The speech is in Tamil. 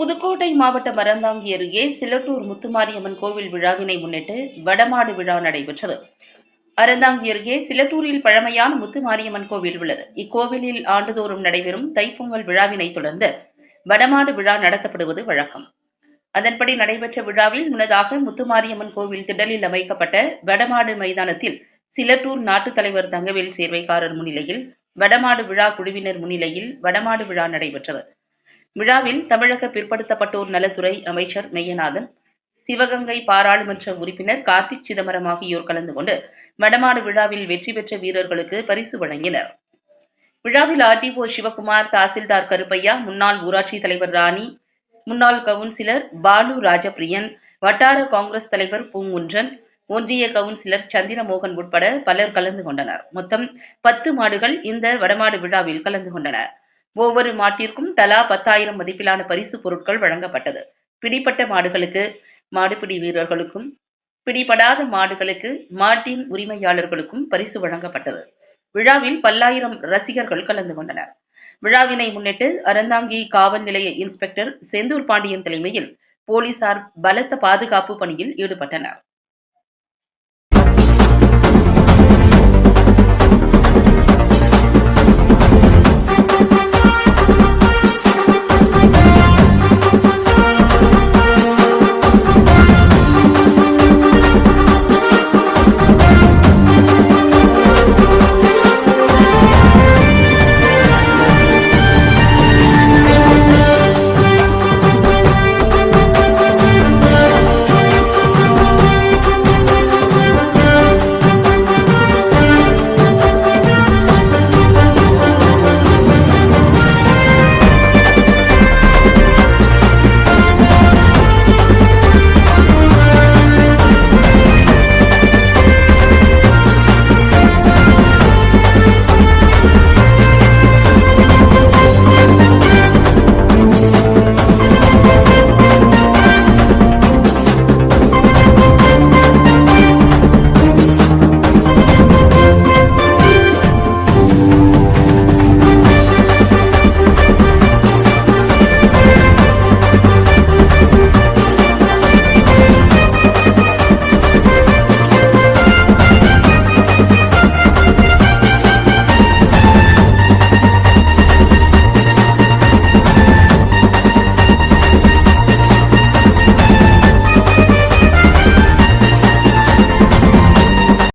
புதுக்கோட்டை மாவட்டம் அறந்தாங்கி அருகே சிலட்டூர் முத்துமாரியம்மன் கோவில் விழாவினை முன்னிட்டு வடமாடு விழா நடைபெற்றது. அறந்தாங்கி அருகே சிலட்டூரில் பழமையான முத்துமாரியம்மன் கோவில் உள்ளது. இக்கோவிலில் ஆண்டுதோறும் நடைபெறும் தைப்பொங்கல் விழாவினை தொடர்ந்து வடமாடு விழா நடத்தப்படுவது வழக்கம். அதன்படி நடைபெற்ற விழாவில் முன்னதாக முத்துமாரியம்மன் கோவில் திடலில் அமைக்கப்பட்ட வடமாடு மைதானத்தில் சிலட்டூர் நாட்டுத் தலைவர் தங்கவேல் சேர்வைக்காரர் முன்னிலையில் வடமாடு விழா குழுவினர் முன்னிலையில் வடமாடு விழா நடைபெற்றது. விழாவில் தமிழக பிற்படுத்தப்பட்டோர் நலத்துறை அமைச்சர் மெய்யநாதன் சிவகங்கை பாராளுமன்ற உறுப்பினர் கார்த்திக் சிதம்பரம் ஆகியோர் கலந்து கொண்டு வடமாடு விழாவில் வெற்றி பெற்ற வீரர்களுக்கு பரிசு வழங்கினர். விழாவில் ஆர்டிஓ சிவகுமார் தாசில்தார் கருப்பையா முன்னாள் ஊராட்சி தலைவர் ராணி முன்னாள் கவுன்சிலர் பாலு ராஜபிரியன் வட்டார காங்கிரஸ் தலைவர் பூங்குன்றன் ஒன்றிய கவுன்சிலர் சந்திரமோகன் உட்பட பலர் கலந்து கொண்டனர். மொத்தம் பத்து மாடுகள் இந்த வடமாடு விழாவில் கலந்து கொண்டன ஒவ்வொரு மாட்டிற்கும் தலா பத்தாயிரம் மதிப்பிலான பரிசு பொருட்கள் வழங்கப்பட்டது. பிடிப்பட்ட மாடுகளுக்கு மாடுபிடி வீரர்களுக்கும் பிடிபடாத மாடுகளுக்கு மாட்டின் உரிமையாளர்களுக்கும் பரிசு வழங்கப்பட்டது. விழாவில் பல்லாயிரம் ரசிகர்கள் கலந்து கொண்டனர். விழாவினை முன்னிட்டு அறந்தாங்கி காவல் நிலைய இன்ஸ்பெக்டர் செந்தூர் பாண்டியன் தலைமையில் போலீசார் பலத்த பாதுகாப்பு பணியில் ஈடுபட்டனர்.